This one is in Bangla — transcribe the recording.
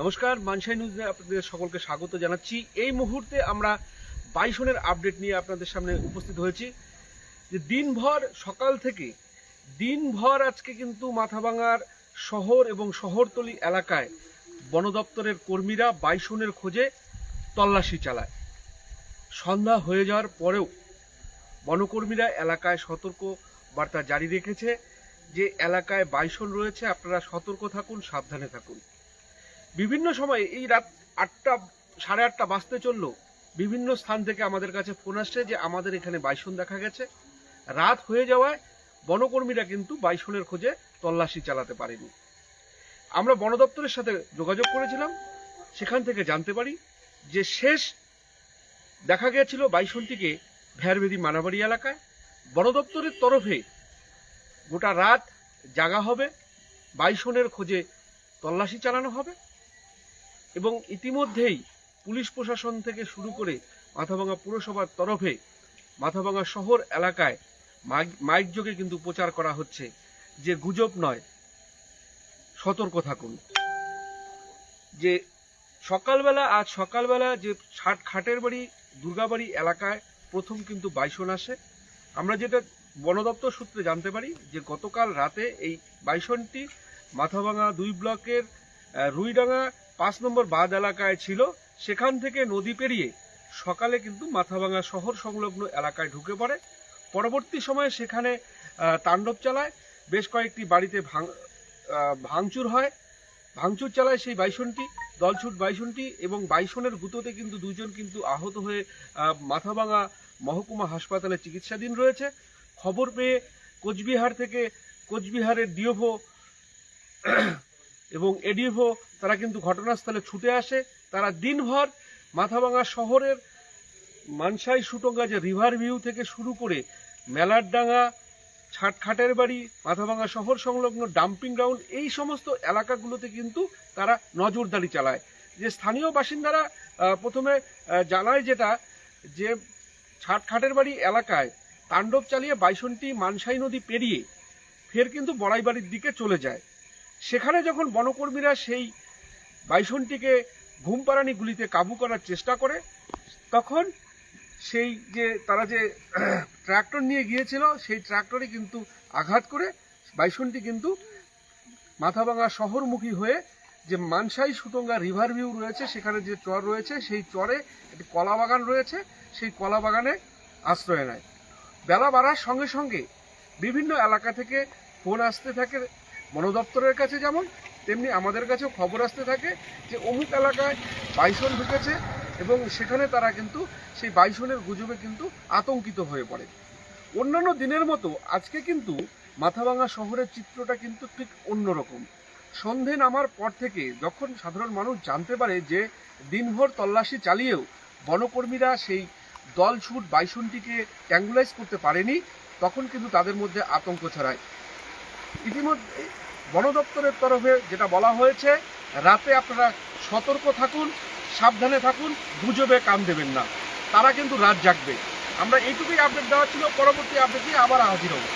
নমস্কার, মানসাই নিউজে আপনাদের সকলকে স্বাগত জানাচ্ছি। এই মুহূর্তে আমরা বাইসনের আপডেট নিয়ে আপনাদের সামনে উপস্থিত হয়েছি। যে দিনভর, সকাল থেকে দিনভর আজকে কিন্তু মাথাভাঙার শহর এবং শহরতলি এলাকায় বন দপ্তরের কর্মীরা বাইসনের খোঁজে তল্লাশি চালায়। সন্ধ্যা হয়ে যাওয়ার পরেও বনকর্মীরা এলাকায় সতর্ক বার্তা জারি রেখেছে যে এলাকায় বাইসন রয়েছে। আপনারা সতর্ক থাকুন, সাবধানে থাকুন। বিভিন্ন সময় এই রাত আটটা, সাড়ে আটটা বাজতে চলল বিভিন্ন স্থান থেকে আমাদের কাছে ফোন আসছে যে আমাদের এখানে বাইসন দেখা গেছে। রাত হয়ে যাওয়ায় বনকর্মীরা কিন্তু বাইসনের খোঁজে তল্লাশি চালাতে পারেনি। আমরা বন দপ্তরের সাথে যোগাযোগ করেছিলাম, সেখান থেকে জানতে পারি যে শেষ দেখা গিয়েছিল বাইসনটিকে ভ্যারবেদি মানাবাড়ি এলাকায়। বন দপ্তরের তরফে গোটা রাত জাগা হবে, বাইসনের খোঁজে তল্লাশি চালানো হবে। এবং ইতিমধ্যেই পুলিশ প্রশাসন থেকে শুরু করে মাথাভাঙা পুরসভার তরফে মাথাভাঙা শহর এলাকায় মাইক- যোগে কিন্তু প্রচার করা হচ্ছে, যে গুজব নয়। সতর্ক থাকুন। যে সকালবেলা, আজ সকালবেলা যে ছাট খাটের বাড়ি, দুর্গাবাড়ি এলাকায় প্রথম কিন্তু বাইসন আসে। আমরা যেটা বন দপ্তর সূত্রে জানতে পারি, যে গতকাল রাতে এই বাইসনটি মাথাভাঙা দুই ব্লকের রুইডাঙ্গা পাঁচ নম্বর বাঁধ এলাকায় ছিল, সেখান থেকে নদী পেরিয়ে সকালে কিন্তু মাথাভাঙা শহর সংলগ্ন এলাকায় ঢুকে পড়ে। পরবর্তী সময়ে সেখানে তাণ্ডব চালায়। বেশ কয়েকটি বাড়িতে ভাঙ ভাঙচুর হয়। ভাঙচুর চালায় সেই বাইসনটি, দলছুট বাইসনটি এবং বাইসনের গুঁতোতে কিন্তু দুজন কিন্তু আহত হয়ে মাথাভাঙা মহকুমা হাসপাতালে চিকিৎসাধীন রয়েছে। খবর পেয়ে কোচবিহার থেকে কোচবিহারের ডিওভো এবং এডিএফও তারা কিন্তু ঘটনাস্থলে ছুটে আসে। তারা দিনভর মাথাভাঙা শহরের মানসাই সুটঙ্গা যে রিভার ভিউ থেকে শুরু করে মেলারডাঙ্গা, ছাটখাটের বাড়ি, মাথাভাঙা শহর সংলগ্ন ডাম্পিং গ্রাউন্ড, এই সমস্ত এলাকাগুলোতে কিন্তু তারা নজরদারি চালায়। যে স্থানীয় বাসিন্দারা প্রথমে জানায় যেটা, যে ছাটখাটের বাড়ি এলাকায় তাণ্ডব চালিয়ে বাইশনটি মানসাই নদী পেরিয়ে ফের কিন্তু বড়াইবাড়ির দিকে চলে যায়। সেখানে যখন বনকর্মীরা সেই বাইসনটিকে ঘুমপাড়ানি গুলিতে কাবু করার চেষ্টা করে, তখন সেই যে তারা যে ট্রাক্টর নিয়ে গিয়েছিল, সেই ট্রাক্টরে কিন্তু আঘাত করে বাইসনটি কিন্তু মাথাভাঙা শহরমুখী হয়ে যে মানসাই সুটঙ্গা রিভার ভিউ রয়েছে, সেখানে যে চর রয়েছে, সেই চরে একটি কলা বাগান রয়েছে, সেই কলা বাগানে আশ্রয় নেয়। বেলা বাড়ার সঙ্গে সঙ্গে বিভিন্ন এলাকা থেকে ফোন আসতে থাকে বন দপ্তরের কাছে যেমন, তেমনি আমাদের কাছেও খবর আসতে থাকে যে অমুক এলাকায় বাইসন ঢুকেছে এবং সেখানে তারা কিন্তু সেই বাইসনের গুজবে কিন্তু আতঙ্কিত হয়ে পড়ে। অন্যান্য দিনের মতো আজকে কিন্তু মাথাভাঙা শহরের চিত্রটা কিন্তু ঠিক অন্যরকম। সন্ধে নামার পর থেকে যখন সাধারণ মানুষ জানতে পারে যে দিনভর তল্লাশি চালিয়েও বনকর্মীরা সেই দল ছুট বাইসনটিকে ট্যাঙ্গুলাইজ করতে পারেনি, তখন কিন্তু তাদের মধ্যে আতঙ্ক ছড়ায়। ইতিমধ্যে বন দপ্তরের তরফে যেটা বলা হয়েছে, রাতে আপনারা সতর্ক থাকুন, সাবধানে থাকুন, গুজবে কাম দেবেন না। তারা কিন্তু রাত জাগবে। আমরা এইটুকুই আপডেট দেওয়া ছিল, পরবর্তী আপডেট আবার হাজির হব।